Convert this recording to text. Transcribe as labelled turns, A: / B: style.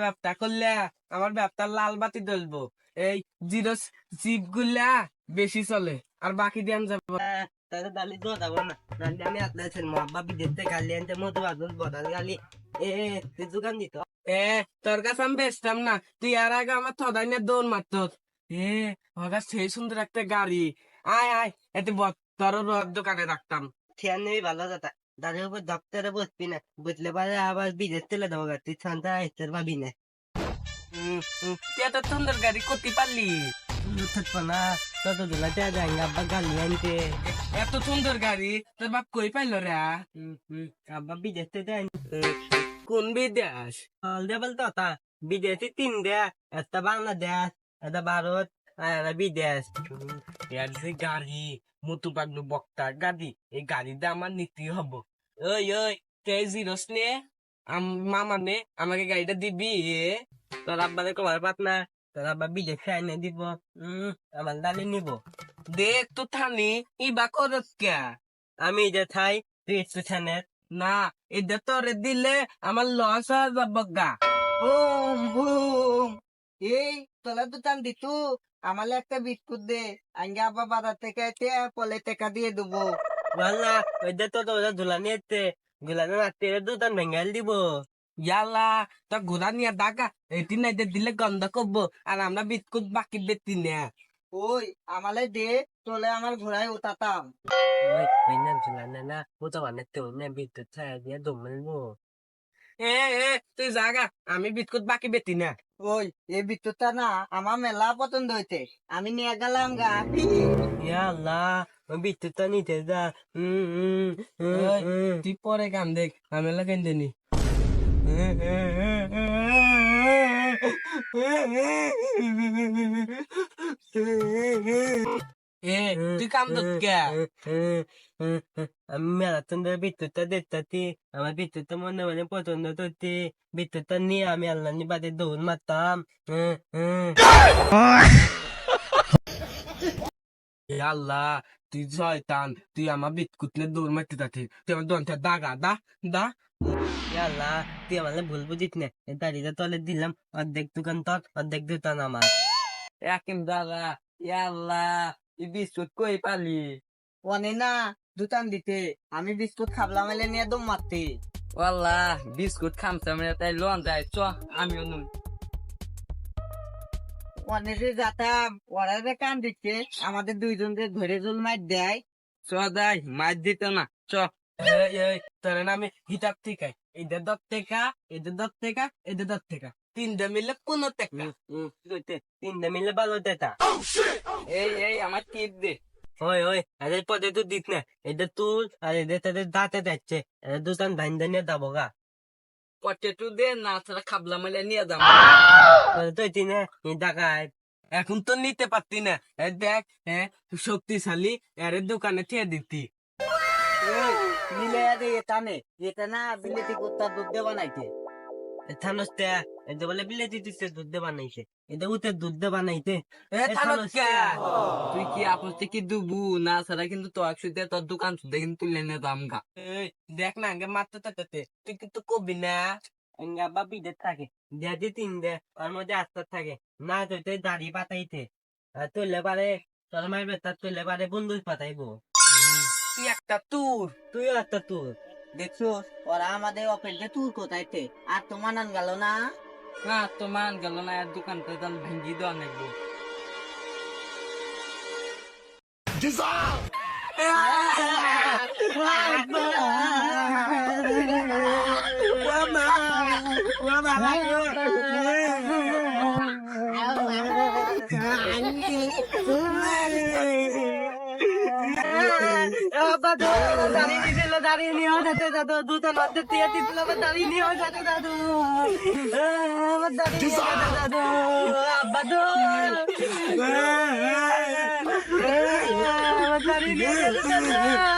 A: ব্যবসা করলে আমার ব্যবসা লাল বাতি জ্বলবো এই জিরো জিপগুলা বেশি চলে, আর বাকি দিয়ে যাব।
B: দাদা দালি দো দাবো না নালি আমি আপনার ছেলে আব্বা বিদেশে গালি আনতে মতো বাদল বদাল গালি। এ তুই দোকান দিত?
A: এ তোর কাছে আমি বেচতাম না তুই আর আগে আমার থদাই নিয়ে দৌড় মারত। এ ওর সেই সুন্দর একটা গাড়ি। আয় আয় এতে তোর দোকানে রাখতাম।
B: খেয়াল নেই ভালো দাদা দাদার উপর দপ্তরে বসবি না বুঝলে পারে আবার বিদেশ চলে দেবো তুই আসতে পারবি না।
A: তুই এত সুন্দর গাড়ি করতে পারলি
B: না। তত দোলা দেওয়া যায় আব্বা গালি আনতে।
A: এত সুন্দর গাড়ি তোর বাপ কই পাইল রে?
B: আব্বা বিদেশ থেকে
A: কোন বিদেশ?
B: হল দে বলতো তা বিদেশি তিন দেশ একটা বাংলাদেশ একটা ভারত আর বিদেশ।
A: এর যে গাড়ি মতু পাগলু বক্তা গাড়ি এই গাড়িটা আমার নিতে হব। ওই ওই কে জিরোস নে? মামা নে আমাকে গাড়িটা দিবি?
B: তোর আব্বারে কমার পাত না। তোর বিদেশে আইনে দিব আমার ডালি নিব
A: দেখ তো থানি ইবা করস
B: আমি যে থাই তুই
A: দিলে আমার লস হয়ে যাব গা
B: হুম হুম এই তোলা দোকান দিতু আমালে একটা বিস্কুট দে আঙ্গে আব্বা বাজার থেকে পলে টাকা দিয়ে দেবো বললা ওই তো তোরা ধুলানি এতে ধুলানি রাত্রে দোকান ভেঙ্গাল দিব
A: ইয়ালা তো ঘোরা নিয়ে দাগা এটি নাই দিলে গন্ধ করব আর আমরা বিস্কুট বাকি বেতি নে।
B: ওই আমালে দে তোলে আমার ঘোড়ায় উতাতাম ওই ওই না ধুলানি না বুঝতে পারলে তো না বিদ্যুৎ ছায়া দিয়ে দমলবো
A: এ এ তুই জাগা আমি বিস্কুট বাকি বেতি না।
B: ওই এই বিদ্যুৎটা না আমার মেলা পছন্দ হইতে আমি নিয়ে গেলাম গা। ইয়া ওই বিদ্যুৎটা নিতে যা
A: তুই পরে গান দেখ আমি লাগাই দেনি এ তুই কাম দত কে?
B: আমি মেলাতন বিদ্যুৎটা দেখতে আমার বিদ্যুৎটা মনে মনে পছন্দ করতে বিদ্যুৎটা নিয়ে আমি আল্লাহ বাদে দৌড় মারতাম।
A: আল্লাহ তুই শয়তান তুই আমার বিস্কুটলে দৌড় মারতে থাকি তুই আমার দন্তে দাগা দা দা।
B: আল্লাহ তুই আমার ভুল বুঝিস না। দাড়িটা তলে দিলাম অর্ধেক দোকান তোর অর্ধেক দোকান আমার।
A: দাদা বিস্কুট কই পালি?
B: অনে না দোকান দিতে। আমি বিস্কুট খাবলাম এলে নিয়ে দম মারতে।
A: ওয়াল্লাহ বিস্কুট খামছে মানে তাই লোন যায় চ আমিও নুন।
B: অনেকে যাতাম ওরা যে কান দিচ্ছে আমাদের দুইজনকে ধরে জুল মার দেয়।
A: চ দাই মাছ দিত না চ। এই এই তোর নামে হিসাব ঠিক এদের দশ টাকা এদের দশ টাকা এদের দশ টাকা তিনটা মিলে পনেরো টাকা।
B: তিনটা মিলে ভালো দেতা
A: এই এই আমার টিপ দে।
B: ওই ওই এদের পদে তো দিত না। এদের তুল আর এদের তাদের দাঁতে যাচ্ছে এদের দুটান ধান ধানিয়ে দাবো গা।
A: পটেটো দে না ছাড়া খাবলা মেলে নিয়ে যাব।
B: তোদের তো তিনে ডাকায়
A: এখন তো নিতে পারতি না। দেখ হ্যাঁ শক্তিশালী এর দোকানে থেকে দিতি।
B: এটা না বিলেতি কুত্তা দুধ দে বলে বিলেতি দুধ দে বানাইছে। এটা উতে দুধ দে বানাইতে।
A: এ কে?
B: কি?
A: দুবু? না কিন্তু তো তোর দোকান কিন্তু তুলে নিয়ে দাম গা। দেখ না আগে তাতে তুই কিন্তু কবি না।
B: থাকে। তিন দে ওর মধ্যে আস্তে থাকে। না তুই দাড়ি পাতাইতে। তুললে পারে তোর মারবে তার তুললে পারে বন্ধু পাতাইবো।
A: তুই একটা তুর
B: তুই একটা তুর দেখছ ওরা আমাদের অপেলকে তুর কোথাইতে আর তো মানান গেল না।
A: না তো মান গেল না আর দোকান তো দাম ভেঙ্গি দেওয়া নাকবো
B: দাঁড়িয়ে দিছিল দাঁড়িয়ে নিয়ে যেতে দাদু দুটো নদীর দিয়ে দিছিল আবার দাঁড়িয়ে নিয়ে যেতে দাদু। আবার দাঁড়িয়ে দাদু। আব্বা তো দাঁড়িয়ে নিয়ে যেতে দাদু।